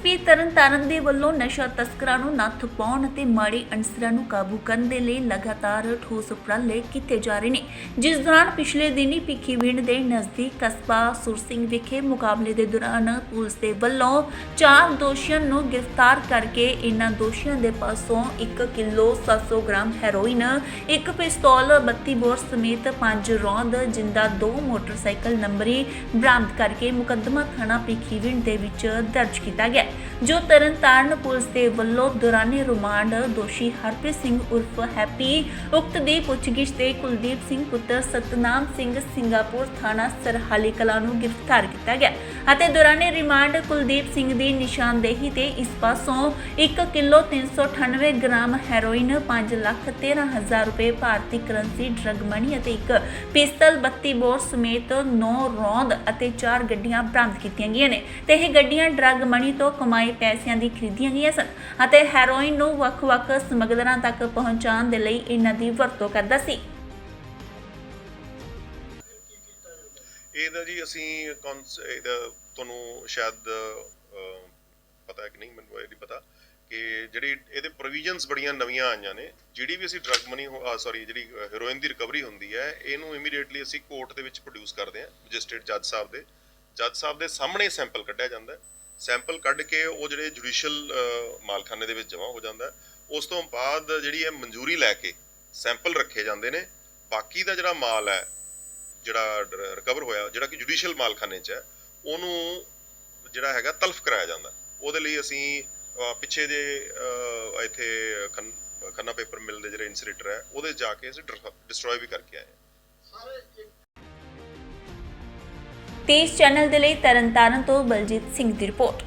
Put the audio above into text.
SSP Tarn Taran ਦੇ ਵੱਲੋਂ ਨਸ਼ਾ ਤਸਕਰਾਂ ਨੂੰ ਨੱਥ ਪਾਉਣ ਅਤੇ ਮਾੜੇ ਅਨਸਰਾਂ ਨੂੰ ਕਾਬੂ ਕਰਨ ਦੇ ਲਈ ਲਗਾਤਾਰ ਠੋਸ ਉਪਰਾਲੇ ਕੀਤੇ ਜਾ ਰਹੇ ਨੇ। ਜਿਸ ਦੌਰਾਨ ਪਿਛਲੇ ਦਿਨੀ ਭਿੱਖੀਵਿੰਡ ਦੇ ਨਜ਼ਦੀਕ ਕਸਬਾ ਸੁਰਸਿੰਘ ਵਿਖੇ ਮੁਕਾਬਲੇ ਦੇ ਦੌਰਾਨ ਪੁਲਿਸ ਦੇ ਵੱਲੋਂ ਚਾਰ ਦੋਸ਼ੀਆਂ ਨੂੰ ਗ੍ਰਿਫਤਾਰ ਕਰਕੇ ਇਨ੍ਹਾਂ ਦੋਸ਼ੀਆਂ ਦੇ ਪਾਸੋਂ 1 ਕਿਲੋ 700 ਗ੍ਰਾਮ ਹੈਰੋਇਨ, ਇੱਕ ਪਿਸਤੌਲ 32 ਬੋਰ ਸਮੇਤ ਪੰਜ ਰੌਂਦ, ਜਿੰਦਾ ਦੋ ਮੋਟਰਸਾਈਕਲ ਨੰਬਰੀ ਬਰਾਮਦ ਕਰਕੇ ਮੁਕੱਦਮਾ ਥਾਣਾ ਭਿੱਖੀਵਿੰਡ ਦੇ ਵਿੱਚ ਦਰਜ ਕੀਤਾ ਗਿਆ। ਜੋ ਤਰਨਤਾਰਨ ਪੁਲਿਸ ਦੇ ਵੱਲੋਂ ਦੌਰਾਨੇ ਰਿਮਾਂਡ ਦੋਸ਼ੀ ਹਰਪ੍ਰੀਤ ਸਿੰਘ ਉਰਫ ਹੈਪੀ ਉਕਤ ਦੀ ਪੁੱਛਗਿੱਛ ਤੇ ਕੁਲਦੀਪ ਸਿੰਘ ਪੁੱਤਰ ਸਤਨਾਮ ਸਿੰਘ ਸਿੰਗਾਪੁਰ ਥਾਣਾ ਸਰਹਾਲੀ ਕਲਾ ਨੂੰ ਗ੍ਰਿਫਤਾਰ ਕੀਤਾ ਗਿਆ ਅਤੇ ਦੌਰਾਨੇ ਰਿਮਾਂਡ ਕੁਲਦੀਪ ਸਿੰਘ ਦੀ ਨਿਸ਼ਾਨਦੇਹੀ ਤੇ ਇਸ ਪਾਸੋਂ 1 ਕਿਲੋ 398 ਗ੍ਰਾਮ ਹੈਰੋਇਨ 5 ਲੱਖ 13 ਹਜ਼ਾਰ ਰੁਪਏ ਭਾਰਤੀ ਕਰੰਸੀ, ਡਰਗ ਮਨੀ ਅਤੇ ਇੱਕ ਪਿਸਤਲ 32 ਬੋਰ ਸਮੇਤ 9 ਰੌਂਦ ਅਤੇ 4 ਗੱਡੀਆਂ ਬਰਾਮਦ ਕੀਤੀਆਂ ਗਈਆਂ ਨੇ ਤੇ ਇਹ ਗੱਡੀਆਂ ਡਰਗ ਮਨੀ ਤੋਂ ਕਮਾਏ ਪੈਸਿਆਂ ਦੀ ਖਰੀਦੀਆਂ ਗਈਆਂ ਸਨ ਅਤੇ ਹੈਰੋਇਨ ਨੂੰ ਵੱਖ-ਵੱਖ ਸਮਗਲਰਾਂ ਤੱਕ ਪਹੁੰਚਾਉਣ ਦੇ ਲਈ ਇਹਨਾਂ ਦੀ ਵਰਤੋਂ ਕਰਦਾ ਸੀ। ਇਹਦਾ ਜੀ ਅਸੀਂ ਕੌਨਸ ਇਹਦਾ ਤੁਹਾਨੂੰ ਸ਼ਾਇਦ ਅਹ, ਪਤਾ ਹੈ ਕਿ ਨਹੀਂ ਮੈਨੂੰ ਇਹ ਨਹੀਂ ਪਤਾ ਕਿ ਜਿਹੜੀ ਇਹਦੇ ਪ੍ਰੋਵੀਜ਼ਨਸ ਬੜੀਆਂ ਨਵੀਆਂ ਆਈਆਂ ਨੇ ਜਿਹੜੀ ਵੀ ਅਸੀਂ ਡਰਗ ਮਨੀ ਸੌਰੀ ਜਿਹੜੀ ਹੈਰੋਇਨ ਦੀ ਰਿਕਵਰੀ ਹੁੰਦੀ ਹੈ ਇਹਨੂੰ ਇਮੀਡੀਏਟਲੀ ਅਸੀਂ ਕੋਰਟ ਦੇ ਵਿੱਚ ਪ੍ਰੋਡਿਊਸ ਕਰਦੇ ਹਾਂ ਮੈਜਿਸਟ੍ਰੇਟ ਜੱਜ ਸਾਹਿਬ ਦੇ। ਜੱਜ ਸਾਹਿਬ ਦੇ ਸਾਹਮਣੇ ਸੈਂਪਲ ਕੱਢਿਆ ਜਾਂਦਾ ਹੈ। ਸੈਂਪਲ ਕੱਢ ਕੇ ਉਹ ਜਿਹੜੇ ਜੁਡੀਸ਼ੀਅਲ ਮਾਲਖਾਨੇ ਦੇ ਵਿੱਚ ਜਮ੍ਹਾਂ ਹੋ ਜਾਂਦਾ ਉਸ ਤੋਂ ਬਾਅਦ ਜਿਹੜੀ ਹੈ ਮਨਜ਼ੂਰੀ ਲੈ ਕੇ ਸੈਂਪਲ ਰੱਖੇ ਜਾਂਦੇ ਨੇ। ਬਾਕੀ ਦਾ ਜਿਹੜਾ ਮਾਲ ਹੈ, ਜਿਹੜਾ ਰਿਕਵਰ ਹੋਇਆ, ਜਿਹੜਾ ਕਿ ਜੁਡੀਸ਼ੀਅਲ ਮਾਲਖਾਨੇ 'ਚ ਹੈ, ਉਹਨੂੰ ਜਿਹੜਾ ਹੈਗਾ ਤਲਫ ਕਰਾਇਆ ਜਾਂਦਾ ਉਹਦੇ ਲਈ ਅਸੀਂ ਪਿੱਛੇ ਜੇ ਇੱਥੇ ਖੰਨ- ਖੰਨਾ ਪੇਪਰ ਮਿਲ ਦੇ ਜਿਹੜੇ ਇਨਸੀਨੇਟਰ ਹੈ, ਉਹਦੇ 'ਚ ਜਾ ਕੇ ਅਸੀਂ ਡਿਸਟਰੋਏ ਵੀ ਕਰਕੇ ਆਏ ਹਾਂ। ਤੇਜ਼ ਚੈਨਲ ਦੇ ਲਈ ਤਰਨਤਾਰਨ ਤੋਂ ਬਲਜੀਤ ਸਿੰਘ ਦੀ ਰਿਪੋਰਟ।